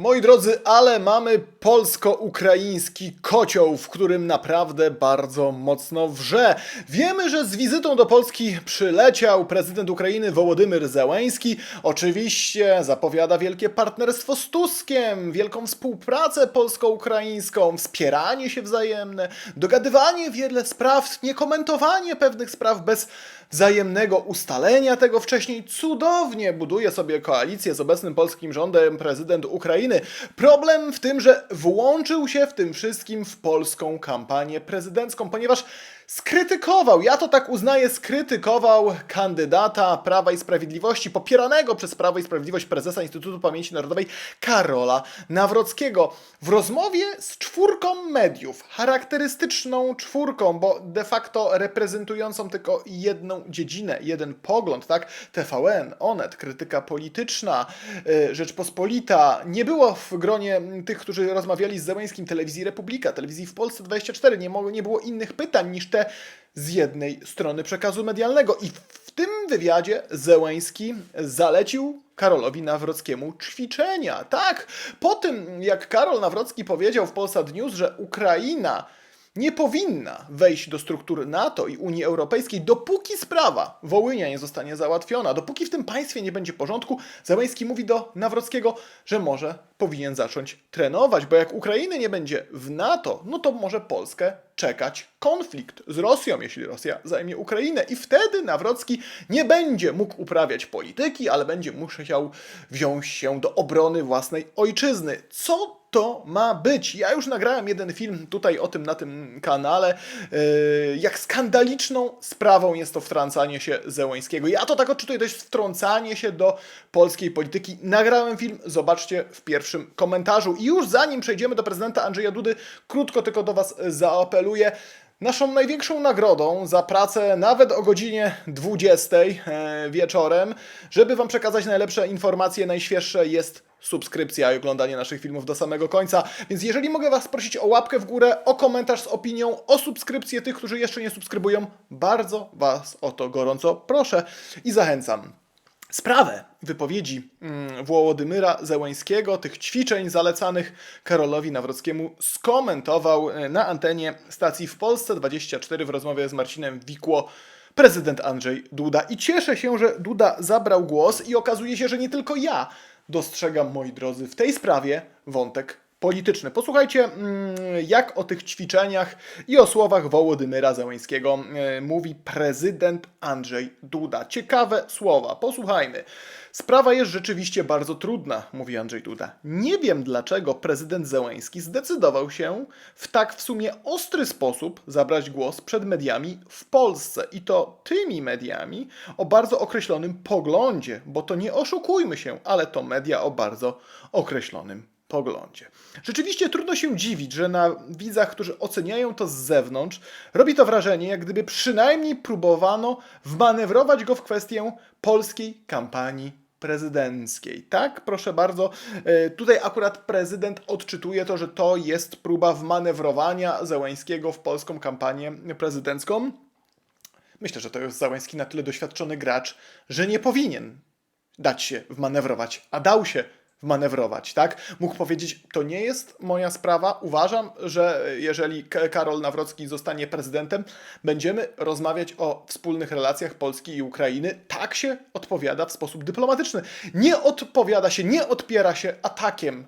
Moi drodzy, ale mamy polsko-ukraiński kocioł, w którym naprawdę bardzo mocno wrze. Wiemy, że z wizytą do Polski przyleciał prezydent Ukrainy Wołodymyr Zełęński. Oczywiście zapowiada wielkie partnerstwo z Tuskiem, wielką współpracę polsko-ukraińską, wspieranie się wzajemne, dogadywanie wiele spraw, niekomentowanie pewnych spraw bez wzajemnego ustalenia tego wcześniej. Cudownie buduje sobie koalicję z obecnym polskim rządem prezydent Ukrainy. Problem w tym, że włączył się w tym wszystkim w polską kampanię prezydencką, ponieważ skrytykował, ja to tak uznaję, skrytykował kandydata Prawa i Sprawiedliwości, popieranego przez Prawo i Sprawiedliwość prezesa Instytutu Pamięci Narodowej Karola Nawrockiego. W rozmowie z czwórką mediów, charakterystyczną czwórką, bo de facto reprezentującą tylko jedną dziedzinę, jeden pogląd, tak? TVN, Onet, krytyka polityczna, y, Rzeczpospolita. Nie było w gronie tych, którzy rozmawiali z Zełęskim telewizji Republika, telewizji w Polsce 24. Nie, nie było innych pytań niż te z jednej strony przekazu medialnego. I w tym wywiadzie Zełęński zalecił Karolowi Nawrockiemu ćwiczenia. Tak, po tym jak Karol Nawrocki powiedział w Polsat News, że Ukraina nie powinna wejść do struktur NATO i Unii Europejskiej, dopóki sprawa Wołynia nie zostanie załatwiona, dopóki w tym państwie nie będzie porządku, Zełęński mówi do Nawrockiego, że może powinien zacząć trenować, bo jak Ukrainy nie będzie w NATO, no to może Polskę czekać konflikt z Rosją, jeśli Rosja zajmie Ukrainę i wtedy Nawrocki nie będzie mógł uprawiać polityki, ale będzie musiał wziąć się do obrony własnej ojczyzny. Co to ma być? Ja już nagrałem jeden film tutaj o tym na tym kanale, yy, jak skandaliczną sprawą jest to wtrącanie się Zełańskiego. Ja to tak odczytuję, jest wtrącanie się do polskiej polityki. Nagrałem film, zobaczcie w pierwszym komentarzu. I już zanim przejdziemy do prezydenta Andrzeja Dudy, krótko tylko do Was zaapeluję. Naszą największą nagrodą za pracę nawet o godzinie 20 e, wieczorem, żeby Wam przekazać najlepsze informacje, najświeższe jest subskrypcja i oglądanie naszych filmów do samego końca. Więc jeżeli mogę Was prosić o łapkę w górę, o komentarz z opinią, o subskrypcję tych, którzy jeszcze nie subskrybują, bardzo Was o to gorąco proszę i zachęcam. Sprawę wypowiedzi mm, Wołodymyra Zełańskiego, tych ćwiczeń zalecanych Karolowi Nawrockiemu, skomentował e, na antenie stacji w Polsce 24 w rozmowie z Marcinem Wikło prezydent Andrzej Duda. I cieszę się, że Duda zabrał głos i okazuje się, że nie tylko ja dostrzegam, moi drodzy, w tej sprawie wątek polityczny. Posłuchajcie, mm, jak o tych ćwiczeniach i o słowach Wołodymyra Zełańskiego e, mówi prezydent Andrzej Duda. Ciekawe słowa, posłuchajmy. Sprawa jest rzeczywiście bardzo trudna, mówi Andrzej Duda. Nie wiem, dlaczego prezydent Zełański zdecydował się w tak w sumie ostry sposób zabrać głos przed mediami w Polsce. I to tymi mediami o bardzo określonym poglądzie, bo to nie oszukujmy się, ale to media o bardzo określonym poglądzie. Rzeczywiście trudno się dziwić, że na widzach, którzy oceniają to z zewnątrz, robi to wrażenie, jak gdyby przynajmniej próbowano wmanewrować go w kwestię polskiej kampanii prezydenckiej. Tak, proszę bardzo, e, tutaj akurat prezydent odczytuje to, że to jest próba wmanewrowania Zełańskiego w polską kampanię prezydencką. Myślę, że to jest Załęski na tyle doświadczony gracz, że nie powinien dać się wmanewrować, a dał się wmanewrować, tak? Mógł powiedzieć, to nie jest moja sprawa. Uważam, że jeżeli Karol Nawrocki zostanie prezydentem, będziemy rozmawiać o wspólnych relacjach Polski i Ukrainy. Tak się odpowiada w sposób dyplomatyczny. Nie odpowiada się, nie odpiera się atakiem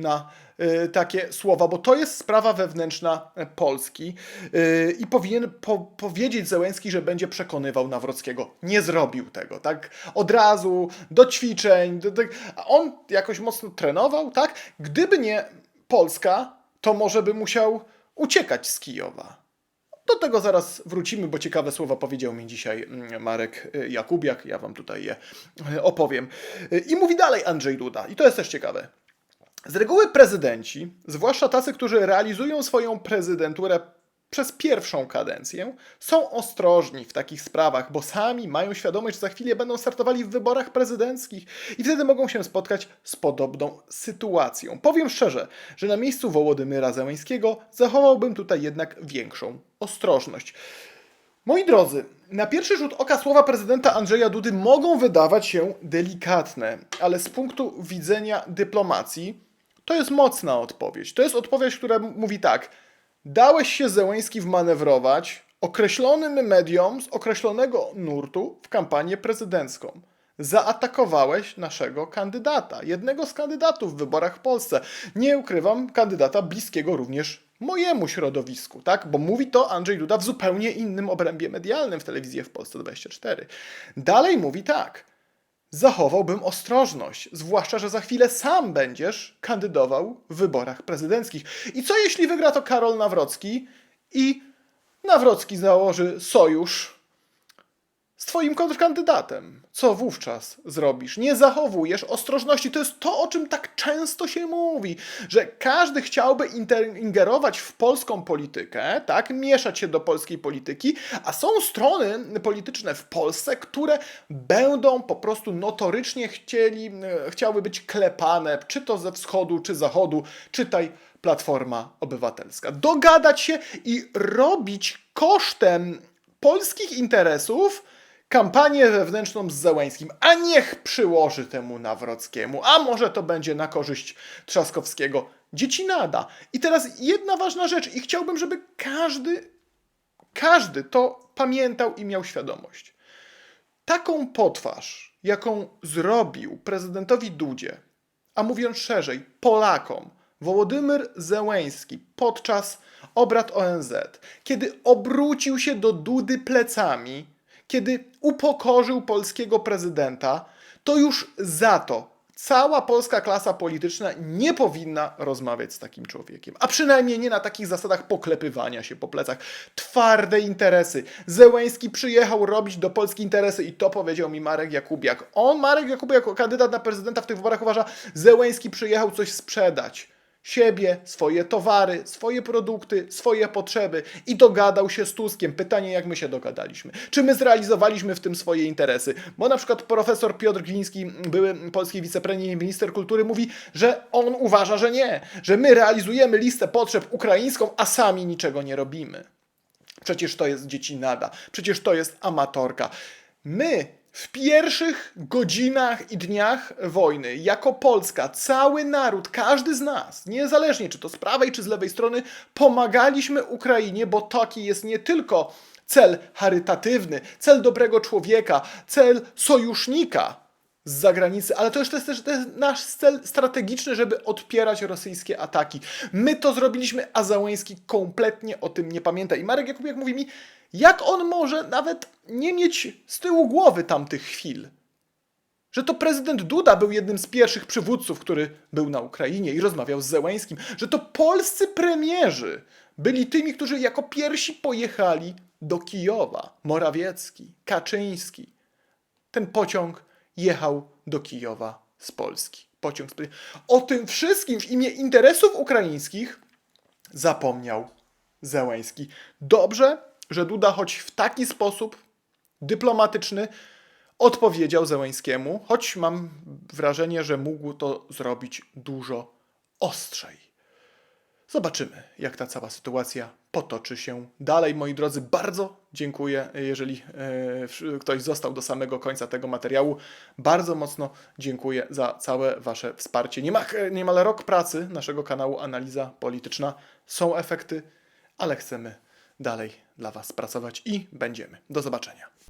na y, takie słowa, bo to jest sprawa wewnętrzna e, Polski y, i powinien po, powiedzieć Zełenski, że będzie przekonywał Nawrockiego. Nie zrobił tego, tak? Od razu do ćwiczeń, do, do, a on jakoś mocno trenował, tak? Gdyby nie Polska, to może by musiał uciekać z Kijowa. Do tego zaraz wrócimy, bo ciekawe słowa powiedział mi dzisiaj mm, Marek y, Jakubiak. Ja wam tutaj je y, opowiem. Y, I mówi dalej Andrzej Duda, i to jest też ciekawe. Z reguły prezydenci, zwłaszcza tacy, którzy realizują swoją prezydenturę przez pierwszą kadencję, są ostrożni w takich sprawach, bo sami mają świadomość, że za chwilę będą startowali w wyborach prezydenckich i wtedy mogą się spotkać z podobną sytuacją. Powiem szczerze, że na miejscu Wołodymyra Zełańskiego zachowałbym tutaj jednak większą ostrożność. Moi drodzy, na pierwszy rzut oka słowa prezydenta Andrzeja Dudy mogą wydawać się delikatne, ale z punktu widzenia dyplomacji To jest mocna odpowiedź. To jest odpowiedź, która mówi tak. Dałeś się Zełęński wmanewrować określonym mediom z określonego nurtu w kampanię prezydencką. Zaatakowałeś naszego kandydata, jednego z kandydatów w wyborach w Polsce. Nie ukrywam, kandydata bliskiego również mojemu środowisku, tak? Bo mówi to Andrzej Duda w zupełnie innym obrębie medialnym w telewizji w Polsce 24. Dalej mówi tak zachowałbym ostrożność, zwłaszcza, że za chwilę sam będziesz kandydował w wyborach prezydenckich. I co jeśli wygra to Karol Nawrocki i Nawrocki założy sojusz z twoim kontrkandydatem? Co wówczas zrobisz? Nie zachowujesz ostrożności. To jest to, o czym tak często się mówi, że każdy chciałby ingerować w polską politykę, tak, mieszać się do polskiej polityki, a są strony polityczne w Polsce, które będą po prostu notorycznie chcieli, e, chciały być klepane, czy to ze wschodu, czy zachodu, czytaj Platforma Obywatelska. Dogadać się i robić kosztem polskich interesów kampanię wewnętrzną z Zełańskim, a niech przyłoży temu Nawrockiemu, a może to będzie na korzyść Trzaskowskiego. Dzieci nada. I teraz jedna ważna rzecz i chciałbym, żeby każdy, każdy to pamiętał i miał świadomość. Taką potwarz, jaką zrobił prezydentowi Dudzie, a mówiąc szerzej, Polakom, Wołodymyr Zełęński podczas obrad ONZ, kiedy obrócił się do Dudy plecami, kiedy upokorzył polskiego prezydenta, to już za to cała polska klasa polityczna nie powinna rozmawiać z takim człowiekiem. A przynajmniej nie na takich zasadach poklepywania się po plecach. Twarde interesy. Zełęński przyjechał robić do Polski interesy i to powiedział mi Marek Jakubiak. On, Marek Jakubiak, jako kandydat na prezydenta w tych wyborach uważa, Zełęński przyjechał coś sprzedać siebie, swoje towary, swoje produkty, swoje potrzeby i dogadał się z Tuskiem. Pytanie, jak my się dogadaliśmy? Czy my zrealizowaliśmy w tym swoje interesy? Bo na przykład profesor Piotr Gliński, były polski wicepremier i minister kultury, mówi, że on uważa, że nie, że my realizujemy listę potrzeb ukraińską, a sami niczego nie robimy. Przecież to jest dziecinada, przecież to jest amatorka. My w pierwszych godzinach i dniach wojny, jako Polska, cały naród, każdy z nas, niezależnie czy to z prawej, czy z lewej strony, pomagaliśmy Ukrainie, bo taki jest nie tylko cel charytatywny, cel dobrego człowieka, cel sojusznika z zagranicy, ale to już to jest też to jest nasz cel strategiczny, żeby odpierać rosyjskie ataki. My to zrobiliśmy, a Załęski kompletnie o tym nie pamięta. I Marek Jakubiak mówi mi, jak on może nawet nie mieć z tyłu głowy tamtych chwil. Że to prezydent Duda był jednym z pierwszych przywódców, który był na Ukrainie i rozmawiał z Zełęńskim. Że to polscy premierzy byli tymi, którzy jako pierwsi pojechali do Kijowa. Morawiecki, Kaczyński. Ten pociąg jechał do Kijowa z Polski. Pociąg z... O tym wszystkim w imię interesów ukraińskich zapomniał Zełęński. Dobrze, że Duda choć w taki sposób dyplomatyczny odpowiedział Zełęńskiemu, choć mam wrażenie, że mógł to zrobić dużo ostrzej. Zobaczymy, jak ta cała sytuacja potoczy się dalej. Moi drodzy, bardzo dziękuję, jeżeli e, ktoś został do samego końca tego materiału. Bardzo mocno dziękuję za całe Wasze wsparcie. Niema, niemal rok pracy naszego kanału Analiza Polityczna. Są efekty, ale chcemy dalej dla Was pracować i będziemy. Do zobaczenia.